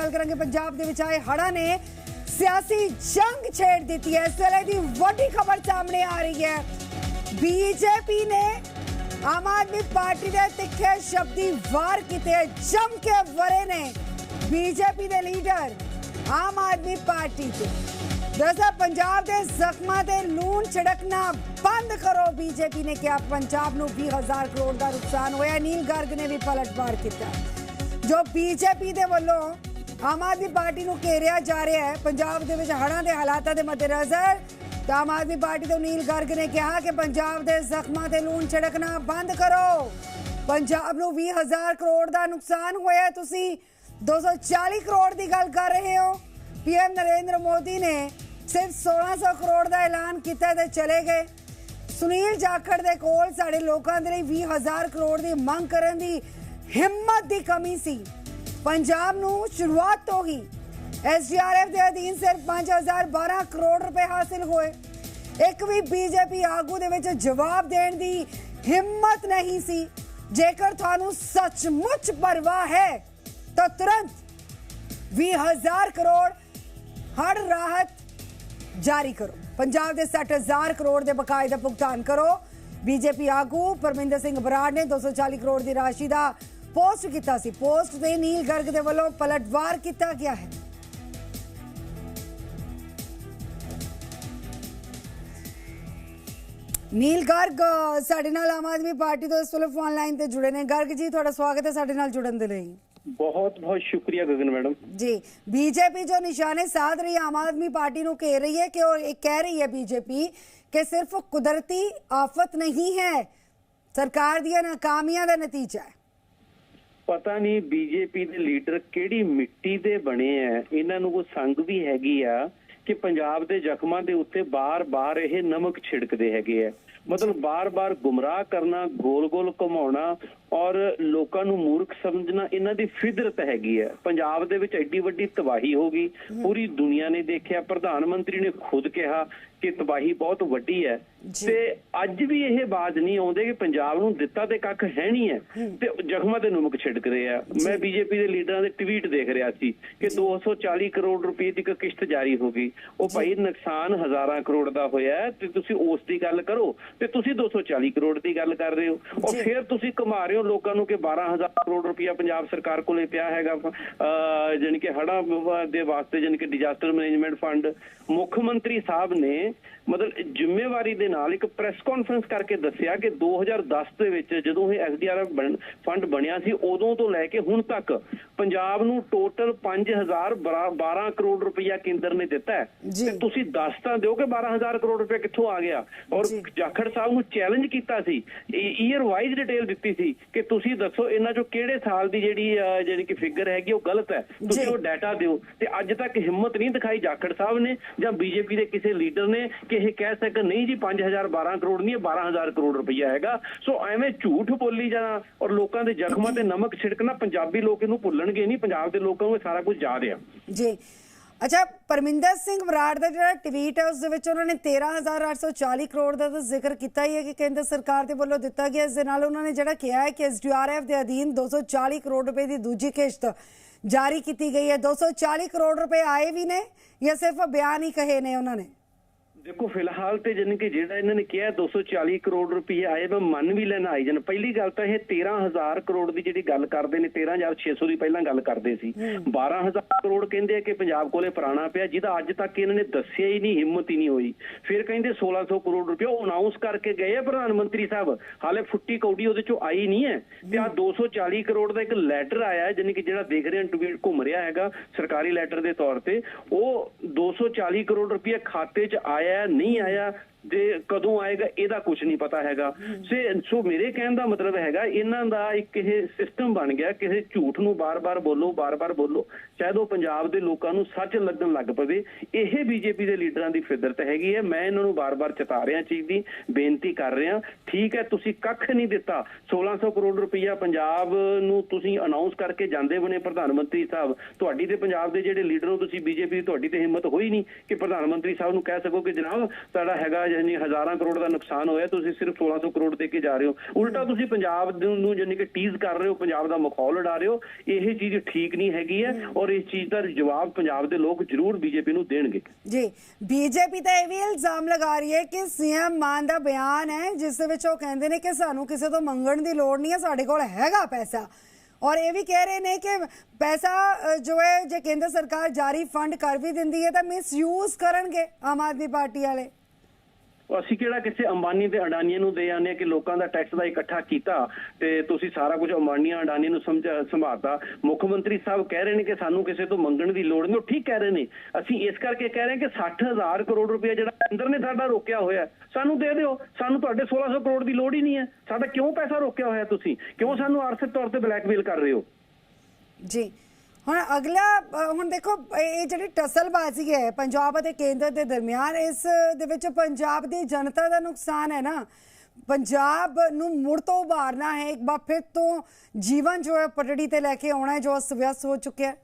ਗੱਲ ਕਰਾਂਗੇ ਪੰਜਾਬ ਦੇ ਵਿੱਚ ਆਏ ਹੜ੍ਹਾਂ ਨੇ। ਸਿਆਸੀ ਜੰਗ ਛੇੜ ਦਿੱਤੀ ਹੈ। ਇਸ ਵੇਲੇ ਦੀ ਵੱਡੀ ਖਬਰ ਸਾਹਮਣੇ ਆ ਰਹੀ ਹੈ। ਬੀਜੇਪੀ ਨੇ ਆਮ ਆਦਮੀ ਪਾਰਟੀ ਦੇ ਤਿੱਖੇ ਸ਼ਬਦੀ ਵਾਰ ਕੀਤੇ। ਜੰਮ ਕੇ ਵਰੇ ਨੇ ਬੀਜੇਪੀ ਦੇ ਲੀਡਰ ਆਮ ਆਦਮੀ ਪਾਰਟੀ ਤੇ ਦਰਅਸਲ ਪੰਜਾਬ ਦੇ ਜ਼ਖਮਾਂ ਤੇ ਲੂਣ ਛਿੜਕਣਾ ਬੰਦ ਕਰੋ। ਬੀਜੇਪੀ ਨੇ ਕਿਹਾ ਪੰਜਾਬ ਨੂੰ 20000 ਕਰੋੜ ਦਾ ਨੁਕਸਾਨ ਹੋਇਆ। ਨੀਲ ਗਰਗ ਨੇ ਵੀ ਪਲਟਵਾਰ ਕੀਤਾ। ਜੋ ਬੀਜੇਪੀ ਦੇ ਵੱਲੋਂ ਆਮ ਆਦਮੀ ਪਾਰਟੀ ਨੂੰ ਘੇਰਿਆ ਜਾ ਰਿਹਾ ਹੈ। ਪੰਜਾਬ ਦੇ ਵਿੱਚ ਹੜ੍ਹਾਂ ਦੇ ਹਾਲਾਤਾਂ ਦੇ ਮੱਦੇਨਜ਼ਰ ਤਾਂ ਆਮ ਆਦਮੀ ਪਾਰਟੀ ਤੋਂ ਨੀਲ ਗਰਗ ਨੇ ਕਿਹਾ ਕਿ ਪੰਜਾਬ ਦੇ ਜ਼ਖਮਾਂ ਤੇ ਲੂਣ ਛਿੜਕਣਾ ਬੰਦ ਕਰੋ। ਪੰਜਾਬ ਨੂੰ 20000 ਕਰੋੜ ਦਾ ਨੁਕਸਾਨ ਹੋਇਆ। ਤੁਸੀਂ 240 ਕਰੋੜ ਦੀ ਗੱਲ ਕਰ ਰਹੇ ਹੋ। ਪੀਐਮ ਨਰਿੰਦਰ ਮੋਦੀ ਨੇ ਸਿਰਫ 1600 ਕਰੋੜ ਦਾ ਐਲਾਨ ਕੀਤਾ ਤੇ ਚਲੇ ਗਏ। ਸੁਨੀਲ ਜਾਖੜ ਦੇ ਕੋਲ ਸਾਡੇ ਲੋਕਾਂ ਦੇ ਲਈ 20000 ਕਰੋੜ ਦੀ ਮੰਗ ਕਰਨ ਦੀ ਹਿੰਮਤ ਦੀ ਕਮੀ ਸੀ। ਪੰਜਾਬ ਨੂੰ ਸ਼ੁਰੂਆਤ ਤੋਂ ਹੀ ਐਸਡੀਆਰਐਫ ਦੇ ਅਧੀਨ ਸਿਰਫ 5012 ਕਰੋੜ ਰੁਪਏ ਹਾਸਿਲ ਹੋਏ। ਇੱਕ ਵੀ ਬੀਜੇਪੀ ਆਗੂ ਦੇ ਵਿੱਚ ਜਵਾਬ ਦੇਣ ਦੀ ਹਿੰਮਤ ਨਹੀਂ ਸੀ। ਜੇਕਰ ਤੁਹਾਨੂੰ ਸੱਚਮੁੱਚ ਪਰਵਾਹ ਹੈ, ਤਾਂ ਤੁਰੰਤ 20000 ਕਰੋੜ ਹੜ ਰਾਹਤ ਜਾਰੀ ਕਰੋ। ਪੰਜਾਬ ਦੇ 60000 ਕਰੋੜ ਦੇ ਬਕਾਏ ਦਾ ਭੁਗਤਾਨ ਕਰੋ। ਬੀਜੇਪੀ ਆਗੂ ਪਰਮਿੰਦਰ ਸਿੰਘ ਬਰਾੜ ਨੇ 240 ਕਰੋੜ ਦੀ ਰਾਸ਼ੀ ਦਾ ਪੋਸਟ ਕੀਤਾ ਸੀ। ਪੋਸਟ ਤੇ ਨੀਲ ਗਰਗ ਦੇ ਵੱਲੋਂ ਪਲਟਵਾਰ ਕੀਤਾ ਗਿਆ ਹੈ। ਨੀਲ ਗਰਗ ਸਾਡੇ ਨਾਲ ਆਮ ਆਦਮੀ ਪਾਰਟੀ ਤੋਂ ਇਸ ਵੇਲੇ ਫੋਨ ਲਾਈਨ ਤੇ ਜੁੜੇ ਨੇ। ਗਰਗ ਜੀ ਤੁਹਾਡਾ ਸਵਾਗਤ ਹੈ ਸਾਡੇ ਨਾਲ ਜੁੜਨ ਦੇ ਲਈ। ਬਹੁਤ ਬਹੁਤ ਸ਼ੁਕਰੀਆ ਗਗਨ ਮੈਡਮ। ਜੀ ਬੀਜੇਪੀ ਜੋ ਨਿਸ਼ਾਨੇ ਸਾਧ ਰਹੀ ਆਮ ਆਦਮੀ ਪਾर्टी ਨੂੰ ਘੇਰ ਰਹੀ ਹੈ ਕਿ ਉਹ ਇਹ ਕਹਿ ਰਹੀ ਹੈ ਬੀਜੇਪੀ ਕਿ ਸਿਰਫ ਕੁਦਰਤੀ ਆਫਤ ਨਹੀਂ ਹੈ। ਸਰਕਾਰ ਦੀਆਂ ਨਾਕਾਮੀਆਂ ਦਾ ਨਤੀਜਾ ਹੈ। ਪਤਾ ਨਹੀਂ ਬੀਜੇਪੀ ਦੇ ਲੀਡਰ ਕਿਹੜੀ ਮਿੱਟੀ ਦੇ ਬਣੇ ਆ। ਇਹਨਾਂ ਨੂੰ ਕੋਈ ਸੰਗ ਵੀ ਹੈਗੀ ਆ ਕਿ ਪੰਜਾਬ ਦੇ ਜ਼ਖਮਾਂ ਦੇ ਉੱਤੇ ਬਾਰ-ਬਾਰ ਇਹ ਨਮਕ ਛਿੜਕਦੇ ਹੈਗੇ ਆ। ਮਤਲਬ ਬਾਰ-ਬਾਰ ਗੁੰਮਰਾਹ ਕਰਨਾ, ਗੋਲ-ਗੋਲ ਘੁਮਾਉਣਾ ਔਰ ਲੋਕਾਂ ਨੂੰ ਮੂਰਖ ਸਮਝਣਾ ਇਹਨਾਂ ਦੀ ਫਿਦਰਤ ਹੈਗੀ ਹੈ। ਪੰਜਾਬ ਦੇ ਵਿੱਚ ਐਡੀ ਵੱਡੀ ਤਬਾਹੀ ਹੋ ਗਈ। ਪੂਰੀ ਦੁਨੀਆ ਨੇ ਦੇਖਿਆ। ਪ੍ਰਧਾਨ ਮੰਤਰੀ ਨੇ ਖੁਦ ਕਿਹਾ ਕਿ ਤਬਾਹੀ ਬਹੁਤ ਵੱਡੀ ਹੈ। ਤੇ ਅੱਜ ਵੀ ਇਹ ਬਾਤ ਨਹੀਂ ਆਉਂਦੇ ਕਿ ਪੰਜਾਬ ਨੂੰ ਦਿੱਤਾ ਤੇ ਕੱਖ ਹੈ ਨਹੀਂ ਹੈ ਤੇ ਜ਼ਖਮਾਂ ਤੇ ਨਮਕ ਛਿੜਕਦੇ ਆ। ਮੈਂ ਬੀਜੇਪੀ ਦੇ ਲੀਡਰਾਂ ਦੇ ਟਵੀਟ ਦੇਖ ਰਿਹਾ ਸੀ ਕਿ 240 ਕਰੋੜ ਰੁਪਏ ਦੀ ਇੱਕ ਕਿਸ਼ਤ ਜਾਰੀ ਹੋ ਗਈ। ਉਹ ਭਾਈ ਨੁਕਸਾਨ ਹਜ਼ਾਰਾਂ ਕਰੋੜ ਦਾ ਹੋਇਆ ਤੇ ਤੁਸੀਂ ਉਸ ਦੀ ਗੱਲ ਕਰੋ। ਤੇ ਤੁਸੀਂ 240 ਕਰੋੜ ਦੀ ਗੱਲ ਕਰ ਰਹੇ ਹੋ। ਔਰ। ਫਿਰ ਤੁਸੀਂ ਘੁਮਾ ਰਹੇ ਹੋ ਲੋਕਾਂ ਨੂੰ ਕਿ 12000 ਕਰੋੜ ਰੁਪਇਆ ਪੰਜਾਬ ਸਰਕਾਰ ਕੋਲੇ ਪਿਆ ਹੈਗਾ ਜਾਣੀ ਕਿ ਵਿਭਾਗ ਦੇ ਵਾਸਤੇ ਜਾਣੀ ਕਿ ਡਿਜ਼ਾਸਟਰ ਮੈਨੇਜਮੈਂਟ ਫੰਡ ਮੁੱਖ ਮੰਤਰੀ ਸਾਹਿਬ ਨੇ ਮਤਲਬ ਜ਼ਿੰਮੇਵਾਰੀ ਦੇ ਨਾਲ ਇੱਕ ਪ੍ਰੈਸ ਕਾਨਫਰੰਸ ਕਰਕੇ ਦੱਸਿਆ ਕਿ 2010 ਦੇ ਵਿੱਚ ਜਦੋਂ ਇਹ ਐਸਡੀਆਰਐਫ ਫੰਡ ਬਣਿਆ ਸੀ ਉਦੋਂ ਤੋਂ ਲੈ ਕੇ ਹੁਣ ਤੱਕ ਪੰਜਾਬ ਨੂੰ ਟੋਟਲ 5012 ਕਰੋੜ ਰੁਪਇਆ ਕੇਂਦਰ ਨੇ ਦਿੱਤਾ ਹੈ। ਤੇ ਤੁਸੀਂ ਦੱਸ ਤਾਂ ਦਿਓ ਕਿ 12000 ਕਰੋੜ ਰੁਪਏ ਕਿੱਥੋਂ ਆ ਗਿਆ ਔਰ। ਜਾਖੜ ਸਾਹਿਬ ਨੂੰ ਚੈਲੰਜ ਕੀਤਾ ਸੀ ਈਅਰ ਵਾਈਜ਼ ਡਿਟੇਲ ਦਿੱਤੀ ਸੀ ਕਿ ਤੁਸੀਂ ਦੱਸੋ ਇਹਨਾਂ ਚੋਂ ਕਿਹੜੇ ਸਾਲ ਦੀ ਜਿਹੜੀ ਜਿਹੜੀ ਕਿ ਫਿਗਰ ਹੈਗੀ ਉਹ ਗਲਤ ਹੈ? ਤੁਸੀਂ। ਉਹ ਡਾਟਾ ਦਿਓ। ਤੇ ਅੱਜ ਤੱਕ ਹਿੰਮਤ ਨਹੀਂ ਦਿਖਾਈ ਜਾਖੜ ਸਾਹਿਬ ਨੇ ਜਾਂ ਬੀਜੇਪੀ ਦੇ ਕਿਸੇ ਲੀਡਰ ਨੇ ਕਿ ਇਹ ਕਹਿ ਸਕਣ ਨਹੀਂ ਜੀ 5012 ਕਰੋੜ ਨਹੀਂ ਇਹ 12000 ਕਰੋੜ ਰੁਪਈਆ ਹੈਗਾ। ਸੋ ਐਵੇਂ ਝੂਠ ਬੋਲੀ ਜਾਣਾ ਔਰ ਲੋਕਾਂ ਦੇ ਜ਼ਖਮਾਂ ਤੇ ਨਮਕ ਛਿੜਕਣਾ ਪੰਜਾਬੀ ਲੋਕ ਇਹਨੂੰ ਭੁੱਲਣਗੇ ਨਹੀਂ ਪੰਜਾਬ ਦੇ ਲੋਕਾਂ ਨੂੰ ਇਹ ਸਾਰਾ ਕੁਝ ਯਾਦ ਆ। ਜੀ। ਅੱਛਾ, ਪਰਮਿੰਦਰ ਸਿੰਘ ਬਰਾੜ ਦਾ ਜਿਹੜਾ ਟਵੀਟ ਹੈ, ਉਸ ਦੇ ਵਿੱਚ ਉਹਨਾਂ ਨੇ 13840 ਕਰੋੜ ਦਾ ਤਾਂ ਜ਼ਿਕਰ ਕੀਤਾ ਹੀ ਹੈ ਕਿ ਕੇਂਦਰ ਸਰਕਾਰ ਦੇ ਵੱਲੋਂ ਦਿੱਤਾ ਗਿਆ। ਇਸ ਦੇ ਨਾਲ ਉਹਨਾਂ ਨੇ ਜਿਹੜਾ ਕਿਹਾ ਹੈ ਕਿ ਐਸਡੀਆਰਐਫ ਦੇ ਅਧੀਨ 240 ਕਰੋੜ ਰੁਪਏ ਦੀ ਦੂਜੀ ਕਿਸ਼ਤ ਜਾਰੀ ਕੀਤੀ ਗਈ ਹੈ। 240 ਕਰੋੜ ਰੁਪਏ ਆਏ ਵੀ ਨੇ ਜਾਂ ਸਿਰਫ ਬਿਆਨ ਹੀ ਕਹੇ ਨੇ ਉਹਨਾਂ ਨੇ? ਦੇਖੋ ਫਿਲਹਾਲ ਤੇ ਜਾਣੀ ਕਿ ਜਿਹੜਾ ਇਹਨਾਂ ਨੇ ਕਿਹਾ 240 ਕਰੋੜ ਰੁਪਏ ਆਏ ਮੈਂ ਮੰਨ ਵੀ ਲੈਣਾ ਆਈ ਜਨ ਪਹਿਲੀ ਗੱਲ ਤਾਂ ਇਹ 13000 ਕਰੋੜ ਦੀ ਜਿਹੜੀ ਗੱਲ ਕਰਦੇ ਨੇ 13600 ਦੀ ਪਹਿਲਾਂ ਗੱਲ ਕਰਦੇ ਸੀ। 12000 ਕਰੋੜ ਕਹਿੰਦੇ ਆ ਕਿ ਪੰਜਾਬ ਕੋਲੇ ਪੁਰਾਣਾ ਪਿਆ ਜਿਹਦਾ ਅੱਜ ਤੱਕ ਇਹਨਾਂ ਨੇ ਦੱਸਿਆ ਹੀ ਨਹੀਂ ਹਿੰਮਤ ਹੀ ਨਹੀਂ ਹੋਈ। ਫਿਰ ਕਹਿੰਦੇ 1600 ਕਰੋੜ ਰੁਪਏ ਉਹ ਅਨਾਉਂਸ ਕਰਕੇ ਗਏ ਆ ਪ੍ਰਧਾਨ ਮੰਤਰੀ ਸਾਹਿਬ। ਹਾਲੇ ਫੁੱਟੀ ਕੌਡੀ ਉਹਦੇ ਚੋਂ ਆਈ ਨਹੀਂ ਹੈ। ਤੇ ਆ 240 ਕਰੋੜ ਦਾ ਇੱਕ ਲੈਟਰ ਆਇਆ ਹੈ ਜਾਣੀ ਕਿ ਜਿਹੜਾ ਦੇਖ ਰਹੇ ਟਵੀਟ ਘੁੰਮ ਰਿਹਾ ਹੈਗਾ ਸਰਕਾਰੀ ਲੈਟਰ ਦੇ ਤੌਰ ਤੇ ਉਹ 240 ਕਰੋੜ ਰੁਪਏ ਖਾਤੇ 'ਚ ਆਇਆ ਹੈ, ਨਹੀਂ ਆਇਆ ਦੇ ਕਦੋਂ ਆਏਗਾ ਇਹਦਾ ਕੁਝ ਨਹੀਂ ਪਤਾ ਹੈਗਾ। ਸੇ ਸੋ ਮੇਰੇ ਕਹਿਣ ਦਾ ਮਤਲਬ ਹੈਗਾ ਇਹਨਾਂ ਦਾ ਇੱਕ ਇਹ ਸਿਸਟਮ ਬਣ ਗਿਆ ਕਿਸੇ ਝੂਠ ਨੂੰ ਬਾਰ-ਬਾਰ ਬੋਲੋ ਬਾਰ-ਬਾਰ ਬੋਲੋ। ਸ਼ਾਇਦ ਉਹ ਪੰਜਾਬ ਦੇ ਲੋਕਾਂ ਨੂੰ ਸੱਚ ਲੱਗਣ ਲੱਗ ਪਵੇ। ਇਹ ਬੀਜੇਪੀ ਦੇ ਲੀਡਰਾਂ ਦੀ ਫਿਦਰਤ ਹੈਗੀ ਹੈ। ਮੈਂ ਇਹਨਾਂ ਨੂੰ ਬਾਰ-ਬਾਰ ਚਿਤਾ ਰਿਹਾ ਚੀਜ਼ ਦੀ ਬੇਨਤੀ ਕਰ ਰਿਹਾ। ਠੀਕ ਹੈ ਤੁਸੀਂ ਕੱਖ ਨਹੀਂ ਦਿੱਤਾ। 1600 ਕਰੋੜ ਰੁਪਈਆ ਪੰਜਾਬ ਨੂੰ ਤੁਸੀਂ ਅਨਾਉਂਸ ਕਰਕੇ ਜਾਂਦੇ ਬਣੇ ਪ੍ਰਧਾਨ ਮੰਤਰੀ ਸਾਹਿਬ। ਤੁਹਾਡੀ ਤੇ ਪੰਜਾਬ ਦੇ ਜਿਹੜੇ ਲੀਡਰ ਹੋ ਤੁਸੀਂ ਬੀਜੇਪੀ ਦੀ ਤੁਹਾਡੀ ਤੇ ਹਿੰਮਤ ਹੋਈ ਨਹੀਂ ਕਿ ਪ੍ਰਧਾਨ ਮੰਤਰੀ ਸਾਹਿਬ ਨੂੰ ਕਹਿ ਸਕੋ ਕਿ ਜਨਾਬ ਸਾਡਾ ਹੈਗਾ ਜਾਨੀ ਹਜ਼ਾਰਾਂ ਕਰੋੜ ਦਾ ਨੁਕਸਾਨ ਹੋਇਆ ਤੁਸੀਂ ਸਿਰਫ 1600 ਕਰੋੜ ਦੇ ਕੇ ਜਾ ਰਹੇ ਹੋ। ਉਲਟਾ ਤੁਸੀਂ ਪੰਜਾਬ ਨੂੰ ਜਾਨੀ ਕਿ ਟੀਜ਼ ਕਰ ਰਹੇ ਹੋ ਪੰਜਾਬ ਦਾ ਮਖੌਲ ਉਡਾ ਰਹੇ ਹੋ ਇਹ ਚੀਜ਼ ਠੀਕ ਨਹੀਂ ਹੈਗੀ ਹੈ ਔਰ ਇਸ ਚੀਜ਼ ਦਾ ਜਵਾਬ ਪੰਜਾਬ ਦੇ ਲੋਕ ਜ਼ਰੂਰ ਬੀਜੇਪੀ ਨੂੰ ਦੇਣਗੇ। ਜੀ ਬੀਜੇਪੀ ਤਾਂ ਇਹ ਵੀ ਇਲਜ਼ਾਮ ਲਗਾ ਰਹੀ ਹੈ ਕਿ ਸੀਐਮ ਮਾਨ ਦਾ ਬਿਆਨ ਹੈ ਜਿਸ ਦੇ ਵਿੱਚ ਉਹ ਕਹਿੰਦੇ ਨੇ ਕਿ ਸਾਨੂੰ ਕਿਸੇ ਤੋਂ ਮੰਗਣ ਦੀ ਲੋੜ ਨਹੀਂ ਹੈ ਸਾਡੇ ਕੋਲ ਹੈਗਾ ਪੈਸਾ। ਔਰ ਇਹ ਵੀ ਕਹਿ ਰਹੇ ਨੇ ਕਿ ਪੈਸਾ ਜੋ ਹੈ ਜੇ ਕੇਂਦਰ ਸਰਕਾਰ ਜਾਰੀ ਫੰਡ ਕਰ ਵੀ ਦਿੰਦੀ ਹੈ ਤਾਂ ਮਿਸਯੂਜ਼ ਕਰਨਗੇ ਆਮ ਆਦਮੀ ਪਾਰਟੀ ਵਾਲੇ। ਅਸੀਂ ਕਿਹੜਾ ਕਿਸੇ ਅੰਬਾਨੀ ਤੇ ਅਡਾਨੀਆਂ ਨੂੰ ਦੇ ਆਨੇ ਕਿ ਲੋਕਾਂ ਦਾ ਟੈਕਸ ਦਾ ਇਕੱਠਾ ਕੀਤਾ ਤੇ ਤੁਸੀਂ ਸਾਰਾ ਕੁਝ ਅੰਬਾਨੀਆਂ ਅਡਾਨੀਆਂ ਨੂੰ ਸਮਝ ਸੰਭਾਤਾ ਮੁੱਖ ਮੰਤਰੀ ਸਾਹਿਬ ਕਹਿ ਰਹੇ ਨੇ ਕਿ ਸਾਨੂੰ ਕਿਸੇ ਤੋਂ ਮੰਗਣ ਦੀ ਲੋੜ ਨਹੀਂ, ਉਹ ਠੀਕ ਕਹਿ ਰਹੇ ਨੇ। ਅਸੀਂ ਇਸ ਕਰਕੇ ਕਹਿ ਰਹੇ ਹਾਂ ਕਿ 60000 ਕਰੋੜ ਰੁਪਏ ਜਿਹੜਾ ਅੰਦਰ ਨੇ ਸਾਡਾ ਰੋਕਿਆ ਹੋਇਆ, ਸਾਨੂੰ ਦੇ ਦਿਓ। ਸਾਨੂੰ ਤੁਹਾਡੇ 1600 ਕਰੋੜ ਦੀ ਲੋੜ ਹੀ ਨਹੀਂ ਹੈ। ਸਾਡਾ ਕਿਉਂ ਪੈਸਾ ਰੋਕਿਆ ਹੋਇਆ ਤੁਸੀਂ? ਕਿਉਂ ਸਾਨੂੰ ਆਰਥਿਕ ਤੌਰ ਤੇ ਬਲੈਕਮੇਲ ਕਰ ਰਹੇ ਹੋ? ਜੀ। ਹੁਣ ਅਗਲਾ ਹੁਣ ਦੇਖੋ, ਇਹ ਜਿਹੜੀ ਟਸਲਬਾਜ਼ੀ ਹੈ ਪੰਜਾਬ ਅਤੇ ਕੇਂਦਰ ਦੇ ਦਰਮਿਆਨ, ਇਸ ਦੇ ਵਿੱਚ ਪੰਜਾਬ ਦੀ ਜਨਤਾ ਦਾ ਨੁਕਸਾਨ ਹੈ ਨਾ। ਪੰਜਾਬ ਨੂੰ ਮੁੜ ਤੋਂ ਉਭਾਰਨਾ ਹੈ, ਇੱਕ ਵਾਰ ਫਿਰ ਤੋਂ ਜੀਵਨ ਜੋ ਹੈ ਪਟੜੀ ਤੇ ਲੈ ਕੇ ਆਉਣਾ ਹੈ, ਜੋ ਅਸਤ ਹੋ ਚੁੱਕਿਆ ਹੈ।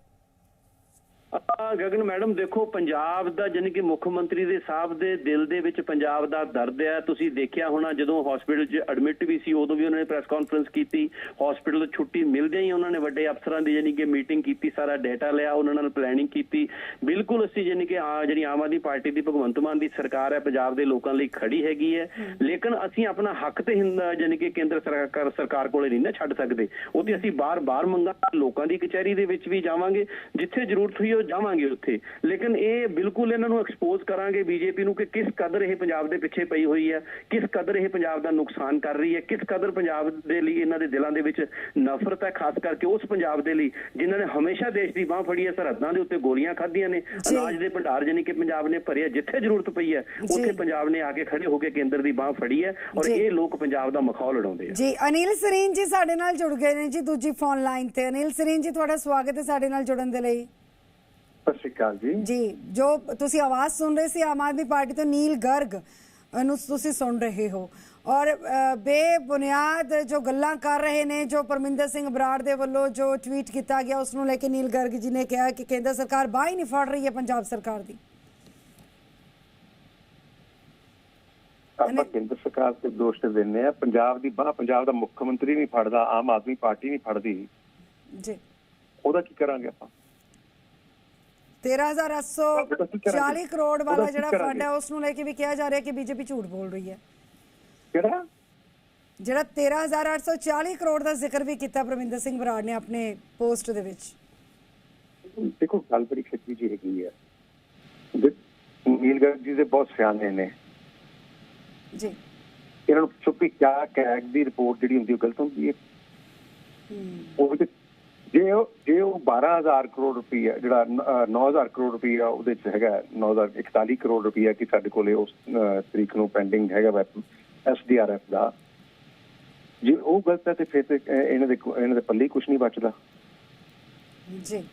ਗਗਨ ਮੈਡਮ ਦੇਖੋ ਪੰਜਾਬ ਦਾ ਜਾਣੀ ਕਿ ਮੁੱਖ ਮੰਤਰੀ ਦੇ ਸਾਹਿਬ ਦੇ ਦਿਲ ਦੇ ਵਿੱਚ ਪੰਜਾਬ ਦਾ ਦਰਦ ਹੈ। ਤੁਸੀਂ ਦੇਖਿਆ ਹੋਣਾ ਜਦੋਂ ਹਸਪੀਟਲ 'ਚ ਐਡਮਿਟ ਵੀ ਸੀ ਉਦੋਂ ਵੀ ਉਹਨਾਂ ਨੇ ਪ੍ਰੈਸ ਕਾਨਫਰੰਸ ਕੀਤੀ। ਹਸਪੀਟਲ ਤੋਂ ਛੁੱਟੀ ਮਿਲਦਿਆਂ ਹੀ ਉਹਨਾਂ ਨੇ ਵੱਡੇ ਅਫਸਰਾਂ ਦੀ ਜਾਣੀ ਕਿ ਮੀਟਿੰਗ ਕੀਤੀ ਸਾਰਾ ਡਾਟਾ ਲਿਆ ਉਹਨਾਂ ਨਾਲ ਪਲੈਨਿੰਗ ਕੀਤੀ। ਬਿਲਕੁਲ ਅਸੀਂ ਜਾਣੀ ਕਿ ਆ ਜਿਹੜੀ ਆਮ ਆਦਮੀ ਪਾਰਟੀ ਦੀ ਭਗਵੰਤ ਮਾਨ ਦੀ ਸਰਕਾਰ ਹੈ ਪੰਜਾਬ ਦੇ ਲੋਕਾਂ ਲਈ ਖੜੀ ਹੈਗੀ ਹੈ। ਲੇਕਿਨ ਅਸੀਂ ਆਪਣਾ ਹੱਕ ਤੇ ਹਿੰਦ- ਜਾਣੀ ਕਿ ਕੇਂਦਰ ਸਰਕਾਰ ਸਰਕਾਰ ਕੋਲੇ ਨਹੀਂ ਨਾ ਛੱਡ ਸਕਦੇ। ਉਹ ਤੇ ਅਸੀਂ ਬਾਰ-ਬਾਰ ਮੰਗਾਂ ਲੋਕਾਂ ਦੀ ਕਚਹਿਰੀ ਦੇ ਵਿੱਚ ਵੀ ਜਾਵਾਂਗੇ ਜਿੱਥੇ ਜ਼ਰੂਰਤ ਹੋਈ ਉਹ ਜਾਵਾਂਗੇ ਉੱਥੇ ਲੇਕਿਨ ਇਹ ਬਿਲਕੁਲ ਇਹਨਾਂ ਨੂੰ ਐਕਸਪੋਜ਼ ਕਰਾਂਗੇ ਬੀਜੇਪੀ ਨੂੰ ਕਿ ਕਿਸ ਕਦਰ ਇਹ ਪੰਜਾਬ ਦੇ ਪਿੱਛੇ ਪਈ ਹੋਈ ਹੈ ਕਿਸ ਕਦਰ ਇਹ ਪੰਜਾਬ ਦਾ ਨੁਕਸਾਨ ਕਰ ਰਹੀ ਹੈ ਕਿਸ ਕਦਰ ਪੰਜਾਬ ਦੇ ਲਈ ਇਹਨਾਂ ਦੇ ਦਿਲਾਂ ਦੇ ਵਿੱਚ ਨਫ਼ਰਤ ਹੈ ਖਾਸ ਕਰਕੇ ਉਸ ਪੰਜਾਬ ਦੇ ਲਈ ਜਿਨ੍ਹਾਂ ਨੇ ਹਮੇਸ਼ਾ ਦੇਸ਼ ਦੀ ਬਾਹ ਫੜੀ ਹੈ ਸਰਹੱਦਾਂ ਦੇ ਉੱਤੇ ਗੋਲੀਆਂ ਖਾਧੀਆਂ ਨੇ। ਅਨਾਜ ਦੇ ਭੰਡਾਰ ਜਾਨੀ ਕਿ ਪੰਜਾਬ ਨੇ ਭਰਿਆ ਜਿੱਥੇ ਜ਼ਰੂਰਤ ਪਈ ਹੈ ਉੱਥੇ। ਪੰਜਾਬ ਨੇ ਆ ਕੇ ਖੜੇ ਹੋ ਕੇ ਕੇਂਦਰ ਦੀ ਬਾਹ ਫੜੀ ਹੈ ਔਰ। ਇਹ ਲੋਕ ਪੰਜਾਬ ਦਾ ਮਖੌਲ ਉਡਾਉਂਦੇ ਆ ਜੀ ਅਨਿਲ ਸਰੀਨ ਜੀ ਸਾਡੇ ਨਾਲ ਜੁੜ ਗਏ ਨੇ ਜੀ ਦੂਜੀ ਫੋਨ ਲਾਈਨ ਤੇ ਅਨਿਲ ਸਰੀਨ ਜੀ ਤੁਹਾਡਾ ਸਵਾਗਤ ਹੈ ਸਾਡੇ ਨਾਲ ਜੁੜਨ ਦੇ ਲਈ ਸਤਿ ਸ਼੍ਰੀ ਅਕਾਲ ਜੀ। ਜੀ ਜੋ ਤੁਸੀਂ ਆਵਾਜ਼ ਸੁਣ ਰਹੇ ਸੀ ਆਮ ਆਦਮੀ ਪਾਰਟੀ ਤੋਂ ਨੀਲ ਗਰਗ ਨੂੰ ਤੁਸੀਂ ਸੁਣ ਰਹੇ ਹੋ। ਔਰ ਬੇਬੁਨਿਆਦ ਜੋ ਗੱਲਾਂ ਕਰ ਰਹੇ ਨੇ ਜੋ ਪਰਮਿੰਦਰ ਸਿੰਘ ਬਰਾੜ ਦੇ ਵੱਲੋਂ ਜੋ ਟਵੀਟ ਕੀਤਾ ਗਿਆ ਉਸ ਨੂੰ ਲੈ ਕੇ ਨੀਲ ਗਰਗ ਜੀ ਨੇ ਕਿਹਾ ਕਿ ਕੇਂਦਰ ਸਰਕਾਰ ਬਾਹ ਨਹੀਂ ਫੜ ਰਹੀ ਹੈ ਪੰਜਾਬ ਸਰਕਾਰ ਦੀ। ਆਪਾਂ ਕੇਂਦਰ ਸਰਕਾਰ ਤੇ ਦੋਸ਼ ਤੇ ਦਿੰਦੇ ਆ ਪੰਜਾਬ ਦੀ ਬਾਹ ਪੰਜਾਬ ਦਾ ਮੁੱਖ ਮੰਤਰੀ ਨਹੀਂ ਫੜਦਾ ਆਮ ਆਦਮੀ ਪਾਰਟੀ ਨਹੀਂ ਫੜਦੀ। ਜੀ। ਉਹਦਾ ਕੀ ਕਰਾਂਗੇ ਆਪਾਂ? 13840 ਕਰੋੜ ਵਾਲਾ ਜਿਹੜਾ? ਫੰਡ ਹੈ ਉਸ ਨੂੰ ਲੈ ਕੇ ਵੀ ਕਿਹਾ ਜਾ ਰਿਹਾ ਕਿ ਬੀਜੇਪੀ ਝੂਠ ਬੋਲ ਰਹੀ ਹੈ। ਕਿਹੜਾ? ਜਿਹੜਾ 13840 ਕਰੋੜ ਦਾ ਜ਼ਿਕਰ ਵੀ ਕੀਤਾ ਪਰਮਿੰਦਰ ਸਿੰਘ ਬਰਾੜ ਨੇ ਆਪਣੇ ਪੋਸਟ ਦੇ ਵਿੱਚ। ਦੇਖੋ ਗੱਲ ਬੜੀ ਖੇਤੀ ਜੀ ਹੈਗੀ ਹੈ। ਦੇ- ਨੀਲ ਗਰਗ ਜੀ ਦੇ ਬਹੁਤ ਸਿਆਣੇ ਨੇ। ਜੀ। ਇਹਨਾਂ ਨੂੰ ਕਿ ਕਿਆ ਕੈਗ ਦੀ ਰਿਪੋਰਟ ਜਿਹੜੀ ਹੁੰਦੀ ਉਹ ਗਲਤ ਹੁੰਦੀ ਹੈ। ਉਹ ਤੇ ਜੇ ਜੇ ਉਹ 12000 ਕਰੋੜ ਰੁਪਈਆ ਜਿਹੜਾ ਨ- ਅਹ 9000 ਕਰੋੜ ਰੁਪਈਆ ਉਹਦੇ ਚ ਹੈਗਾ 9041 ਕਰੋੜ ਰੁਪਈਆ ਕਿ ਸਾਡੇ ਕੋਲੇ ਉਸ ਤਰੀਕ ਨੂੰ ਪੈਂਡਿੰਗ ਹੈਗਾ ਐਸਡੀਆਰਐਫ ਦਾ। ਜੇ ਉਹ ਗਲਤ ਹੈ ਤੇ ਫਿਰ ਤੇ ਇਹਨਾਂ ਦੇ ਇਹਨਾਂ ਦੇ ਪੱਲੇ ਕੁਝ ਨਹੀਂ ਬਚਦਾ। ਜੀ।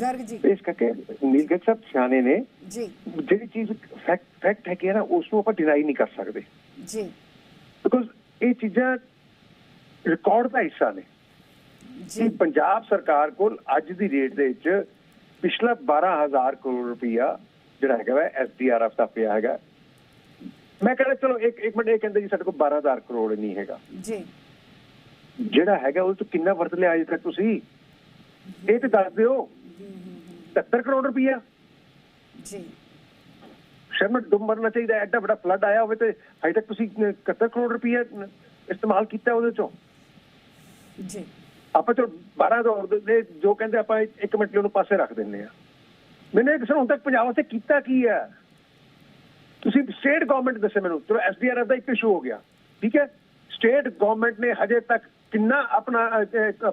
ਗਰਗ ਜੀ। ਇਸ ਕਰਕੇ ਨੀਲਗੜ ਸਾਹਿਬ ਸਿਆਣੇ ਨੇ। ਜੀ। ਜਿਹੜੀ ਚੀਜ਼ ਫੈਕਟ ਫੈਕਟ ਹੈ ਕਿ ਨਾ ਉਸ ਨੂੰ ਆਪਾਂ ਡਿਨਾਈ ਨਹੀਂ ਕਰ ਸਕਦੇ। ਜੀ। ਬਿਕੋਜ਼ ਇਹ ਚੀਜ਼ਾਂ ਰਿਕਾਰਡ ਦਾ ਹਿੱਸਾ ਨੇ। ਕਿ ਪੰਜਾਬ ਸਰਕਾਰ ਕੋਲ ਅੱਜ ਦੀ ਰੇਟ ਦੇ ਵਿੱਚ ਪਿਛਲਾ 12000 ਕਰੋੜ ਰੁਪਈਆ ਜਿਹੜਾ ਹੈਗਾ ਐਸਡੀਆਰਐਫ ਦਾ ਪਿਆ ਹੈਗਾ। ਮੈਂ ਕਹਿੰਦਾ ਚਲੋ ਇੱਕ ਇੱਕ ਮਿੰਟ ਇਹ ਕਹਿੰਦੇ ਜੀ ਸਾਡੇ ਕੋਲ 12000 ਕਰੋੜ ਨਹੀਂ ਹੈਗਾ। ਜੀ। ਜਿਹੜਾ ਹੈਗਾ ਉਹ ਤੋਂ ਕਿੰਨਾ ਵਰਤ ਲਿਆ ਅਜੇ ਤੱਕ ਤੁਸੀਂ? ਇਹ ਤੇ ਦੱਸ ਦਿਓ। 70 ਕਰੋੜ ਰੁਪਈਆ ਜੀ। ਸ਼ਰਮ ਡੁੱਬ ਮਰਨਾ ਚਾਹੀਦਾ ਐਡਾ ਵੱਡਾ ਫਲੱਡ ਆਇਆ ਹੋਵੇ ਤੇ ਹਜੇ ਤੱਕ ਤੁਸੀਂ 71 ਕਰੋੜ ਰੁਪਈਆ ਇਸਤੇਮਾਲ ਕੀਤਾ ਉਹਦੇ ਚੋਂ। ਜੀ। ਆਪਾਂ ਚਲੋ 12 ਦੌਰ ਦੇ ਜੋ ਕਹਿੰਦੇ ਆਪਾਂ ਇੱਕ- ਮਿੰਟ ਲਈ ਉਹਨੂੰ ਪਾਸੇ ਰੱਖ ਦਿੰਨੇ ਆ ਮੈਨੇ ਕਿਸੇ ਹੁਣ ਤੱਕ ਪੰਜਾਬ ਵਾਸਤੇ ਕੀਤਾ ਕੀ ਹੈ? ਤੁਸੀਂ ਸਟੇਟ ਗਵਰਨਮੈਂਟ ਦੱਸੇ ਮੈਨੂੰ, ਚਲੋ ਐਸਡੀਆਰਐਫ ਦਾ ਇੱਕ ਇਸ਼ੂ ਹੋ ਗਿਆ, ਠੀਕ ਹੈ? ਸਟੇਟ ਗਵਰਨਮੈਂਟ ਨੇ ਹਜੇ ਤੱਕ ਕਿੰਨਾ ਆਪਣਾ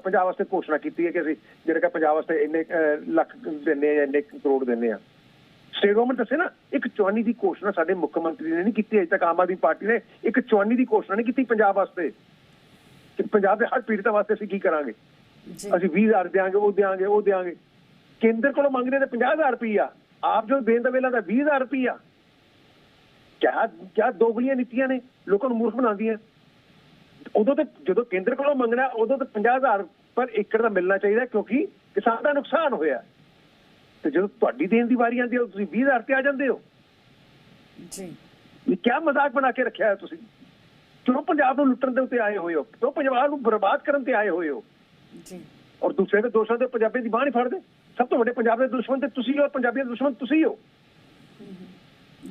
ਪੰਜਾਬ ਵਾਸਤੇ ਘੋਸ਼ਣਾ ਕੀਤੀ ਹੈ ਕਿ ਅਸੀਂ ਜਿਹੜਾ ਕਿ ਪੰਜਾਬ ਵਾਸਤੇ ਇੰਨੇ ਲੱਖ ਦਿੰਨੇ ਆ ਜਾਂ ਇੰਨੇ ਕਰੋੜ ਦਿੰਨੇ ਆ ਸਟੇਟ ਗਵਰਨਮੈਂਟ ਦੱਸੇ ਨਾ, ਇੱਕ ਚੌਨੀ ਦੀ ਘੋਸ਼ਣਾ ਸਾਡੇ ਮੁੱਖ ਮੰਤਰੀ ਨੇ ਨਹੀਂ ਕੀਤੀ, ਅਜੇ ਤੱਕ ਆਮ ਆਦਮੀ ਪਾਰਟੀ ਨੇ ਇੱਕ ਚੌਨੀ ਦੀ ਘੋਸ਼ਣਾ ਨਹੀਂ ਕੀਤੀ ਪੰਜਾਬ ਵਾਸਤੇ। ਪੰਜਾਬ ਦੇ ਹਰ ਪੀੜਤਾਂ ਵਾਸਤੇ ਅਸੀਂ ਕੀ ਕਰਾਂਗੇ? ਅਸੀਂ 20000 ਦਿਆਂਗੇ ਉਹ ਦਿਆਂਗੇ ਉਹ ਦਿਆਂਗੇ। ਕੇਂਦਰ ਕੋਲੋਂ ਮੰਗਦੇ ਤੇ 50000 ਰੁਪਈਆ। ਆਪ ਜੋ ਦੇਣ ਦਾ ਵੇਲਾ ਤਾਂ 20000 ਰੁਪਈਆ। ਕਿਆ ਕਿਆ ਦੋਗਲੀਆਂ ਨੀਤੀਆਂ ਨੇ? ਲੋਕਾਂ ਨੂੰ ਮੂਰਖ ਬਣਾਉਂਦੀਆਂ। ਉਦੋਂ ਤੇ ਜਦੋਂ ਕੇਂਦਰ ਕੋਲੋਂ ਮੰਗਣਾ ਉਦੋਂ ਤਾਂ 50000 ਪਰ ਏਕੜ ਦਾ ਮਿਲਣਾ ਚਾਹੀਦਾ ਕਿਉਂਕਿ ਕਿਸਾਨ ਦਾ ਨੁਕਸਾਨ ਹੋਇਆ। ਤੇ ਜਦੋਂ ਤੁਹਾਡੀ ਦੇਣ ਦੀ ਵਾਰੀ ਆਉਂਦੀ ਹੈ ਤੁਸੀਂ 20000 ਤੇ ਆ ਜਾਂਦੇ ਹੋ। ਜੀ। ਵੀ ਕਿਆ ਮਜ਼ਾਕ ਬਣਾ ਕੇ ਰੱਖਿਆ ਹੈ ਤੁਸੀਂ? ਕਿਉਂ ਪੰਜਾਬ ਨੂੰ ਲੁੱਟਣ ਦੇ ਉੱਤੇ ਆਏ ਹੋਏ ਹੋ? ਕਿਉਂ ਪੰਜਾਬ ਨੂੰ ਬਰਬਾਦ ਕਰਨ ਤੇ ਆਏ ਹੋਏ ਹੋ? ਜੀ। ਔਰ ਦੂਸਰੇ ਦੇ ਦੋਸ਼ਾਂ ਦੇ ਪੰਜਾਬੀ ਦੀ ਬਾਹ ਨਹੀਂ ਫੜਦੇ? ਸਭ ਤੋਂ ਵੱਡੇ ਪੰਜਾਬ ਦੇ ਦੁਸ਼ਮਣ ਤੇ ਤੁਸੀਂ ਹੋ ਪੰਜਾਬੀਆਂ ਦੇ ਦੁਸ਼ਮਣ ਤੁਸੀਂ ਹੋ।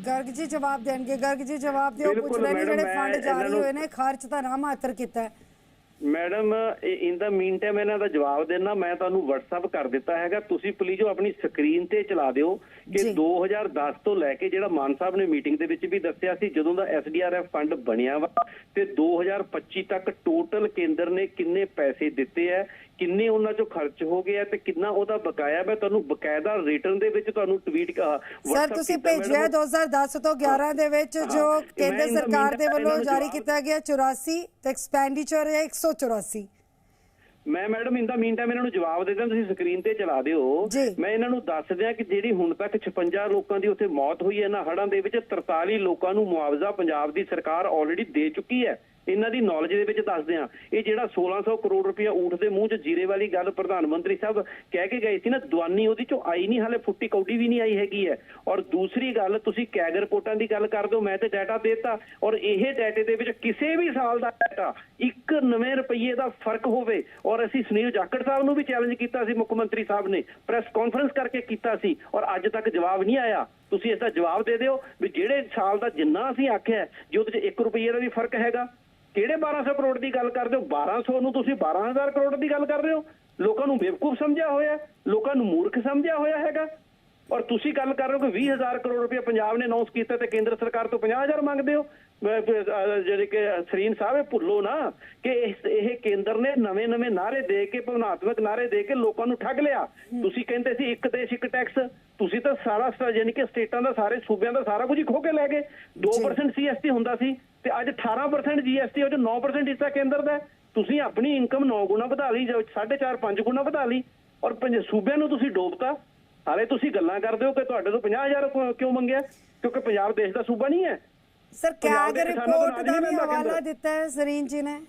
ਗਰਗ ਜੀ ਜਵਾਬ ਦੇਣਗੇ ਗਰਗ ਜੀ ਜਵਾਬ ਦਿਓ ਬਿਲਕੁਲ ਪੁੱਛ ਰਹੇ ਨੇ ਮੈਡਮ, ਜਿਹੜੇ ਫੰਡ ਜਾਰੀ ਹੋਏ ਨੇ ਖਰਚ ਤਾਂ ਨਾ ਮਾਤਰ ਕੀਤਾ ਹੈ। ਮੈਡਮ ਇਨ ਦਾ ਮੀਨ ਟਾਈਮ ਇਹਨਾਂ ਦਾ ਜਵਾਬ ਦੇਣਾ ਮੈਂ ਤੁਹਾਨੂੰ WhatsApp ਕਰ ਦਿੱਤਾ ਹੈਗਾ ਤੁਸੀਂ ਪਲੀਜ਼ ਉਹ ਆਪਣੀ ਸਕਰੀਨ ਤੇ ਚਲਾ ਦਿਓ ਕਿ ਜੀ। 2010 ਤੋਂ ਲੈ ਕੇ ਜਿਹੜਾ ਮਾਨ ਸਾਹਿਬ ਨੇ ਮੀਟਿੰਗ ਦੇ ਵਿੱਚ ਵੀ ਦੱਸਿਆ ਸੀ ਜਦੋਂ ਦਾ SDRF ਫੰਡ ਬਣਿਆ ਵਾ ਤੇ 2025 ਤੱਕ ਟੋਟਲ ਕੇਂਦਰ ਨੇ ਕਿੰਨੇ ਪੈਸੇ ਦਿੱਤੇ ਆ ਕਿੰਨੇ ਉਹਨਾਂ ਚੋਂ ਖਰਚ ਹੋ ਗਏ ਆ ਤੇ ਕਿੰਨਾ ਉਹਦਾ ਬਕਾਇਆ ਮੈਂ ਤੁਹਾਨੂੰ ਬਕਾਇਦਾ ਰਿਟਰਨ ਦੇ ਵਿੱਚ ਤੁਹਾਨੂੰ ਟਵੀਟ ਸਰ ਤੁਸੀਂ ਭੇਜਿਆ ਹੈ 2010 ਤੋਂ 11 ਦੇ ਵਿੱਚ ਜੋ ਕੇਂਦਰ ਸਰਕਾਰ ਦੇ ਵੱਲੋਂ ਜਾਰੀ ਕੀਤਾ ਗਿਆ 84 ਤੇ ਐਕਸਪੈਂਡੀਚਰ ਹੈ 184 ਮੈਂ ਮੈਡਮ ਇੰਦਾ ਮੀਨ ਟਾਈਮ ਇਹਨਾਂ ਨੂੰ ਜਵਾਬ ਦੇ ਦਿਆਂ ਤੁਸੀਂ ਸਕਰੀਨ ਤੇ ਚਲਾ ਦਿਓ। ਮੈਂ ਇਹਨਾਂ ਨੂੰ ਦੱਸ ਦਿਆਂ ਕਿ ਜਿਹੜੀ ਹੁਣ ਤੱਕ 56 ਲੋਕਾਂ ਦੀ ਉੱਥੇ ਮੌਤ ਹੋਈ ਹੈ ਨਾ ਹੜ੍ਹਾਂ ਦੇ ਵਿੱਚ 43 ਲੋਕਾਂ ਨੂੰ ਮੁਆਵਜ਼ਾ ਪੰਜਾਬ ਦੀ ਸਰਕਾਰ ਆਲਰੇਡੀ ਦੇ ਚੁੱਕੀ ਹੈ। ਇਹਨਾਂ ਦੀ ਨੌਲੇਜ ਦੇ ਵਿੱਚ ਦੱਸਦੇ ਆ ਇਹ ਜਿਹੜਾ 1600 ਕਰੋੜ ਰੁਪਇਆ ਊਠ ਦੇ ਮੂੰਹ 'ਚ ਜੀਰੇ ਵਾਲੀ ਗੱਲ ਪ੍ਰਧਾਨ ਮੰਤਰੀ ਸਾਹਿਬ ਕਹਿ ਕੇ ਗਏ ਸੀ ਨਾ, ਦਵਾਨੀ ਉਹਦੀ 'ਚੋਂ ਆਈ ਨਹੀਂ, ਹਾਲੇ ਫੁੱਟੀ ਕੌਡੀ ਵੀ ਨਹੀਂ ਆਈ ਹੈਗੀ ਹੈ। ਔਰ ਦੂਸਰੀ ਗੱਲ, ਤੁਸੀਂ ਕੈਗ ਰਿਪੋਰਟਾਂ ਦੀ ਗੱਲ ਕਰ ਦਿਓ, ਮੈਂ ਤੇ ਡਾਟਾ ਦੇਤਾ। ਔਰ ਇਹ ਡਾਟੇ ਦੇ ਵਿੱਚ ਕਿਸੇ ਵੀ ਸਾਲ ਦਾ ਡਾਟਾ ਇੱਕ ਨਵੇਂ ਰੁਪਈਏ ਦਾ ਫ਼ਰਕ ਹੋਵੇ। ਔਰ ਅਸੀਂ ਸੁਨੀਲ ਜਾਖੜ ਸਾਹਿਬ ਨੂੰ ਵੀ ਚੈਲੰਜ ਕੀਤਾ ਸੀ, ਮੁੱਖ ਮੰਤਰੀ ਸਾਹਿਬ ਨੇ। ਪ੍ਰੈਸ ਕਾਨਫਰੰਸ ਕਰਕੇ ਕੀਤਾ ਸੀ। ਔਰ ਅੱਜ ਤੱਕ ਜਵਾਬ ਨਹੀਂ ਆਇਆ। ਤੁਸੀਂ ਇਸ ਦਾ ਜਵਾਬ ਦੇ ਦਿਓ ਵੀ ਜਿਹੜੇ ਸਾਲ ਦਾ ਜਿੰਨਾ ਅਸੀਂ ਆਖਿਆ ਜੇ ਉਹਦੇ 'ਚ 1 ਰੁਪਈਏ ਦਾ ਵੀ ਫ਼ਰਕ ਹੈਗਾ। ਕਿਹੜੇ 1200 ਕਰੋੜ ਦੀ ਗੱਲ ਕਰਦੇ ਹੋ? 1200 ਨੂੰ ਤੁਸੀਂ 12000 ਕਰੋੜ ਦੀ ਗੱਲ ਕਰ ਰਹੇ ਹੋ? ਲੋਕਾਂ ਨੂੰ ਬੇਵਕੂਫ ਸਮਝਿਆ ਹੋਇਆ ਲੋਕਾਂ ਨੂੰ ਮੂਰਖ ਸਮਝਿਆ ਹੋਇਆ ਹੈਗਾ? ਔਰ ਤੁਸੀਂ ਗੱਲ ਕਰ ਰਹੇ ਹੋ ਕਿ 20000 ਕਰੋੜ ਰੁਪਏ ਪੰਜਾਬ ਨੇ ਅਨਾਉਂਸ ਕੀਤਾ ਤੇ ਕੇਂਦਰ ਸਰਕਾਰ ਤੋਂ 50000 ਮੰਗਦੇ ਹੋ? ਜਿਹੜੇ ਕਿ ਸਰੀਨ ਸਾਹਿਬ ਇਹ ਭੁੱਲੋ ਨਾ ਕਿ ਇਸ- ਇਹ ਕੇਂਦਰ ਨੇ ਨਵੇਂ-ਨਵੇਂ ਨਾਰੇ ਦੇ ਕੇ ਭਵਨਾਤਮਕ ਨਾਰੇ ਦੇ ਕੇ ਲੋਕਾਂ ਨੂੰ ਠੱਗ ਲਿਆ। ਤੁਸੀਂ ਕਹਿੰਦੇ ਸੀ ਇੱਕ ਦੇਸ਼ ਇੱਕ ਟੈਕਸ। ਤੁਸੀਂ ਤਾਂ ਸਾਰਾ ਯਾਨੀ ਕਿ ਸਟੇਟਾਂ ਦਾ ਸਾਰੇ ਸੂਬਿਆਂ ਦਾ ਸਾਰਾ ਕੁਝ ਹੀ ਖੋ ਕੇ ਲੈ ਗਏ। 2% ਸੀਐਸਟੀ ਹੁੰਦਾ ਸੀ ਤੇ ਅੱਜ 18% ਜੀਐਸਟੀ ਉਹ 'ਚ 9% ਹਿੱਸਾ ਕੇਂਦਰ ਦਾ। ਤੁਸੀਂ ਆਪਣੀ ਇਨਕਮ 9 ਗੁਣਾ ਵਧਾ ਲਈ ਜਾਂ 4.5 5 ਗੁਣਾ ਵਧਾ ਲਈ ਔਰ ਪੰਜ ਸੂਬਿਆਂ ਨੂੰ ਤੁਸੀਂ ਡੋਬਤਾ। ਹਾਲੇ ਤੁਸੀਂ ਗੱਲਾਂ ਕਰਦੇ ਹੋ ਕਿ ਤੁਹਾਡੇ ਤੋਂ 50000 ਕਿਉਂ- ਕਿਉਂ ਮੰਗਿਆ? ਕਿਉਂਕਿ ਪੰਜਾਬ ਦੇਸ਼ ਦਾ ਸੂਬਾ ਨਹੀਂ ਹੈ। ਸਰ ਕੈਗ ਰਿਪੋਰਟ ਦਾ ਵੀ ਹਵਾਲਾ। ਦਿੱਤਾ ਹੈ ਸਰੀਨ ਜੀ ਨੇ।